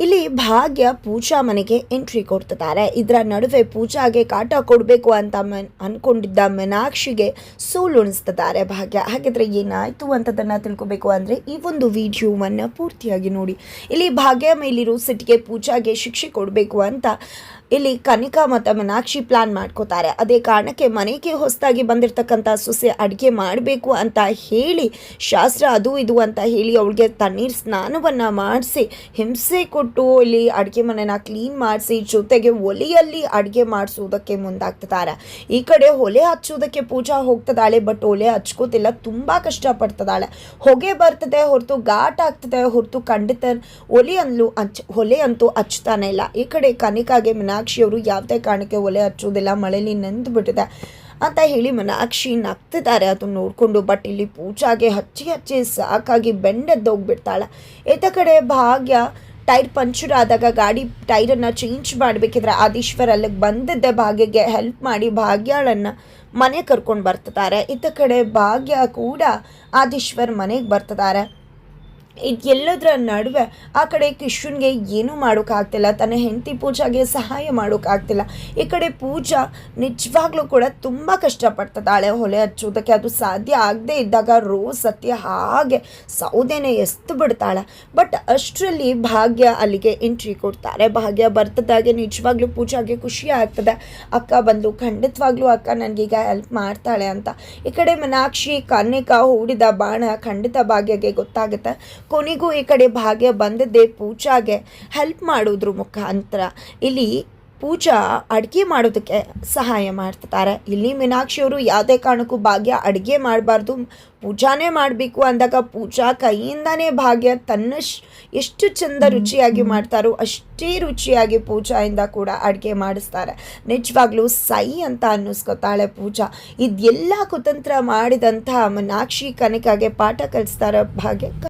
ಇಲ್ಲಿ ಭಾಗ್ಯ ಪೂಜಾ ಮನೆಗೆ ಎಂಟ್ರಿ ಕೊಡ್ತಿದ್ದಾರೆ. ಇದರ ನಡುವೆ ಪೂಜಾಗೆ ಕಾಟ ಕೊಡಬೇಕು ಅಂತ ಮನ್ ಅಂದ್ಕೊಂಡಿದ್ದ ಮೀನಾಕ್ಷಿಗೆ ಸೋಲುಣಿಸ್ತಿದ್ದಾರೆ ಭಾಗ್ಯ. ಹಾಗಿದ್ರೆ ಏನಾಯಿತು ಅಂತದನ್ನು ತಿಳ್ಕೊಬೇಕು ಅಂದರೆ ಈ ಒಂದು ವಿಡಿಯೋವನ್ನು ಪೂರ್ತಿಯಾಗಿ ನೋಡಿ. ಇಲ್ಲಿ ಭಾಗ್ಯ ಮೇಲಿರೋ ಸಿಟ್ಟಿಗೆ ಪೂಜಾಗೆ ಶಿಕ್ಷೆ ಕೊಡಬೇಕು ಅಂತ ಇಲ್ಲಿ ಕನಿಕಾ ಮತ್ತು ಮೀನಾಕ್ಷಿ ಪ್ಲಾನ್ ಮಾಡ್ಕೋತಾರೆ. ಅದೇ ಕಾರಣಕ್ಕೆ ಮನೆಗೆ ಹೊಸದಾಗಿ ಬಂದಿರತಕ್ಕಂಥ ಸೊಸೆ ಅಡುಗೆ ಮಾಡಬೇಕು ಅಂತ ಹೇಳಿ, ಶಾಸ್ತ್ರ ಅದು ಇದು ಅಂತ ಹೇಳಿ ಅವಳಿಗೆ ತಣ್ಣೀರು ಸ್ನಾನವನ್ನು ಮಾಡಿಸಿ ಹಿಂಸೆ ಕೊಟ್ಟು ಇಲ್ಲಿ ಅಡುಗೆ ಮನೆನ ಕ್ಲೀನ್ ಮಾಡಿಸಿ ಜೊತೆಗೆ ಒಲೆಯಲ್ಲಿ ಅಡುಗೆ ಮಾಡಿಸೋದಕ್ಕೆ ಮುಂದಾಗ್ತಿದ್ದಾರೆ. ಈ ಕಡೆ ಒಲೆ ಹಚ್ಚೋದಕ್ಕೆ ಪೂಜಾ ಹೋಗ್ತದಾಳೆ ಬಟ್ ಒಲೆ ಹಚ್ಕೋತಿಲ್ಲ, ತುಂಬ ಕಷ್ಟಪಡ್ತದಾಳೆ ಹೊಗೆ ಬರ್ತದೆ, ಹೊರತು ಘಾಟ್ ಆಗ್ತದೆ, ಹೊರತು ಖಂಡಿತ ಒಲೆ ಅನ್ಲು ಹಚ್ ಒಲೆ ಅಂತೂ ಹಚ್ತಾನೆ ಇಲ್ಲ. ಈ ಕಡೆ ಕನಿಕಾಗೆ ಮೀನಾಕ್ಷಿಯವರು ಯಾವುದೇ ಕಾರಣಕ್ಕೆ ಒಲೆ ಹಚ್ಚೋದಿಲ್ಲ ಮಳೆಯಲ್ಲಿ ನೆಂದು ಬಿಟ್ಟಿದೆ ಅಂತ ಹೇಳಿ ಮೀನಾಕ್ಷಿ ನಗ್ತಿದ್ದಾರೆ. ಅದನ್ನು ನೋಡಿಕೊಂಡು ಬಟ್ ಇಲ್ಲಿ ಪೂಜಾಗೆ ಹಚ್ಚಿ ಹಚ್ಚಿ ಸಾಕಾಗಿ ಬೆಂಡೆದ್ದೋಗ್ಬಿಡ್ತಾಳೆ. ಈತ ಕಡೆ ಭಾಗ್ಯ ಟೈರ್ ಪಂಚರ್ ಆದಾಗ ಗಾಡಿ ಟೈರನ್ನು ಚೇಂಜ್ ಮಾಡಬೇಕಿದ್ರೆ ಆದೀಶ್ವರ್ ಅಲ್ಲಿಗೆ ಬಂದಿದ್ದೆ ಭಾಗ್ಯಗೆ ಹೆಲ್ಪ್ ಮಾಡಿ ಭಾಗ್ಯಾಳನ್ನು ಮನೆ ಕರ್ಕೊಂಡು ಬರ್ತಿದ್ದಾರೆ. ಇತ್ತ ಕಡೆ ಭಾಗ್ಯ ಕೂಡ ಆದೀಶ್ವರ್ ಮನೆಗೆ ಬರ್ತಿದ್ದಾರೆ. ಇದೆಲ್ಲದರ ನಡುವೆ ಆ ಕಡೆ ಕಿಶನ್ಗೆ ಏನೂ ಮಾಡೋಕ್ಕಾಗ್ತಿಲ್ಲ, ತನ್ನ ಹೆಂಡತಿ ಪೂಜಾಗೆ ಸಹಾಯ ಮಾಡೋಕ್ಕಾಗ್ತಿಲ್ಲ. ಈ ಕಡೆ ಪೂಜಾ ನಿಜವಾಗ್ಲೂ ಕೂಡ ತುಂಬ ಕಷ್ಟಪಡ್ತದಾಳೆ ಹೊಲೆ ಹಚ್ಚೋದಕ್ಕೆ ಅದು ಸಾಧ್ಯ ಆಗದೆ ಇದ್ದಾಗ ರೋಸ್ ಸತ್ಯ ಹಾಗೆ ಸೌದೆನೆ ಎಸ್ತು ಬಿಡ್ತಾಳೆ. ಬಟ್ ಅಷ್ಟರಲ್ಲಿ ಭಾಗ್ಯ ಅಲ್ಲಿಗೆ ಎಂಟ್ರಿ ಕೊಡ್ತಾರೆ. ಭಾಗ್ಯ ಬರ್ತದಾಗೆ ನಿಜವಾಗ್ಲೂ ಪೂಜಾಗೆ ಖುಷಿ ಆಗ್ತದೆ. ಅಕ್ಕ ಬಂದು ಖಂಡಿತವಾಗ್ಲೂ ಅಕ್ಕ ನನಗೀಗ ಹೆಲ್ಪ್ ಮಾಡ್ತಾಳೆ ಅಂತ. ಈ ಕಡೆ ಮನಾಕ್ಷಿ, ಕನ್ನಿಕ, ಹೂಡಿದ ಬಾಣ ಖಂಡಿತ ಭಾಗ್ಯಗೆ ಗೊತ್ತಾಗುತ್ತೆ. ಕೊನೆಗೂ ಈ ಕಡೆ ಭಾಗ್ಯ ಬಂದದ್ದೇ ಪೂಜಾಗೆ ಹೆಲ್ಪ್ ಮಾಡೋದ್ರ ಮುಖಾಂತರ. ಇಲ್ಲಿ ಪೂಜಾ ಅಡುಗೆ ಮಾಡೋದಕ್ಕೆ ಸಹಾಯ ಮಾಡ್ತಾರೆ ಇಲ್ಲಿ ಮೀನಾಕ್ಷಿಯವರು ಯಾವುದೇ ಕಾರಣಕ್ಕೂ ಭಾಗ್ಯ ಅಡುಗೆ ಮಾಡಬಾರ್ದು. ಪೂಜಾನೇ ಮಾಡಬೇಕು ಅಂದಾಗ ಪೂಜಾ ಕೈಯಿಂದನೇ ಭಾಗ್ಯ ತನ್ನ ಎಷ್ಟು ಚಂದ ರುಚಿಯಾಗಿ ಮಾಡ್ತಾರೋ ಅಷ್ಟೇ ರುಚಿಯಾಗಿ ಪೂಜಾಯಿಂದ ಕೂಡ ಅಡುಗೆ ಮಾಡಿಸ್ತಾರೆ. ನಿಜವಾಗ್ಲೂ ಸೈ ಅಂತ ಅನ್ನಿಸ್ಕೊತಾಳೆ ಪೂಜಾ. ಇದೆಲ್ಲ ಕುತಂತ್ರ ಮಾಡಿದಂಥ ಮೀನಾಕ್ಷಿ ಕನಕಾಗೆ ಪಾಠ ಕಲಿಸ್ತಾರೆ ಭಾಗ್ಯ.